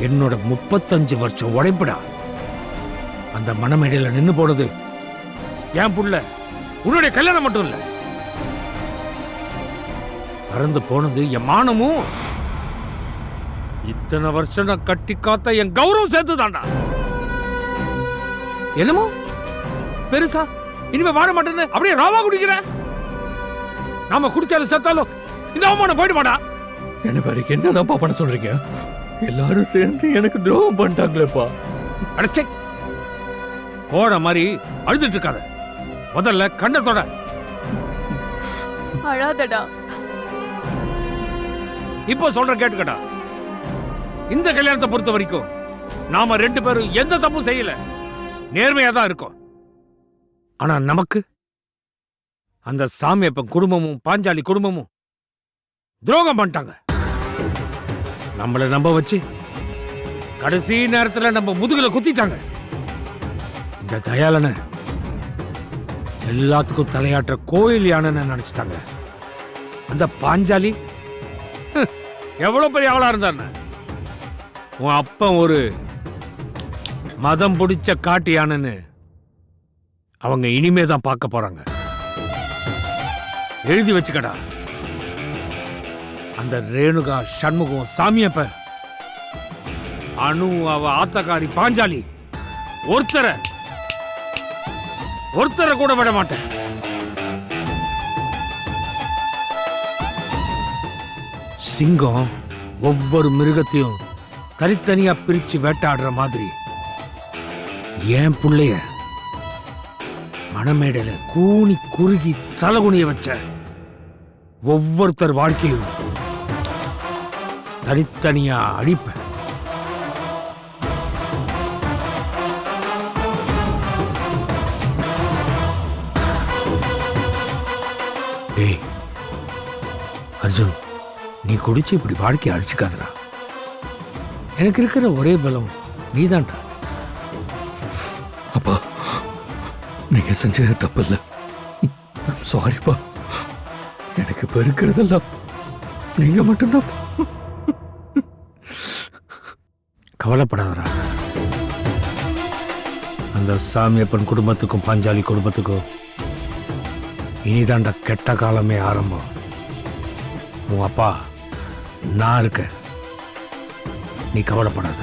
என்னோட முப்பத்தஞ்சு வருஷம் உழைப்புடா. அந்த மனமேடையில நின்னு போனது என் புள்ள உன்னுடைய கல்யாணம் மட்டும் இல்ல. பறந்து போனது என் மானமும். இத்தனை வருஷம் நான் கட்டி காத்த என் கௌரவம் சேர்த்துதான்டா. என்னமோ? பெருசா? இனிமே வாழ மாட்டேன்னு அப்படியே ராவா குடிக்கிற? நாம குடிச்சாலும் செத்தாலும் இந்த அவமானம் போயிடுமாடா. என்ன பாரு என்னதான்ப்பா பண்ண சொல்றீங்க? எல்லாரும் சேர்ந்து எனக்கு துரோகம் பண்ணிட்டாங்களேப்பா. அடச்சே கோட மாதிரி அழுதுட்டு இருக்காத. முதல்ல கண்ணத்தோட அழாதடா. இப்போ சொல்ற கேட்டுக்கடா. இந்த கல்யாணத்தை பொறுத்த வரைக்கும் நாம ரெண்டு பேரும் எந்த தப்பும் செய்யல. நேர்மையா தான் இருக்கோம். ஆனா நமக்கு அந்த சாமியப்பன் குடும்பமும் பாஞ்சாலி குடும்பமும் துரோகம் பண்ணிட்டாங்க. நம்மளை நம்ப வச்சு கடைசி நேரத்துல நம்ம முதுகுல குத்திட்டாங்க. இந்த தயாளனை எல்லாத்துக்கும் தலையாற்ற கோயில் யானைன்னு நினைச்சிட்டாங்க. அந்த பாஞ்சாலி? எவ்வளோ எவ்வளவு பெரிய ஆளாக இருந்தான்? உன் அப்பன் ஒரு மதம் பிடிச்ச காட்டு யானைன்னு அவங்க இனிமே தான் பார்க்க போறாங்க. எழுதி வச்சுக்கடா. அந்த ரேணுகா சண்முகம் சாமியப்ப அணு அவ ஆத்தக்காரி பாஞ்சாலி. ஒருத்தரை ஒருத்தரை கூட விட மாட்டேன். சிங்கம் ஒவ்வொரு மிருகத்தையும் தனித்தனியா பிரிச்சு வேட்டாடுற மாதிரி. என் புள்ளைய? மணமேடையில கூனி குறுகி தலகுனிய வச்ச ஒவ்வொருத்தர் வாழ்க்கையும் தனித்தனியா அழிப்பேன் டேய் அர்ஜுன் நீ குடிச்சு இப்படி வாழ்க்கையை அழிச்சுக்காதடா. எனக்கு இருக்கிற ஒரே பலம் நீதான்டா. அப்பா நீங்க செஞ்சது தப்பு இல்லை சாரிப்பா எனக்கு இப்போ இருக்கிறதெல்லாம் நீங்க மட்டும்தான். கவலைப்படாதரா அந்த சாமியப்பன் குடும்பத்துக்கும் பாஞ்சாலி குடும்பத்துக்கும் இனிதாண்டா கெட்ட காலமே ஆரம்பம். உன் அப்பா நான் இருக்கேன். நீ கவலைப்படாத.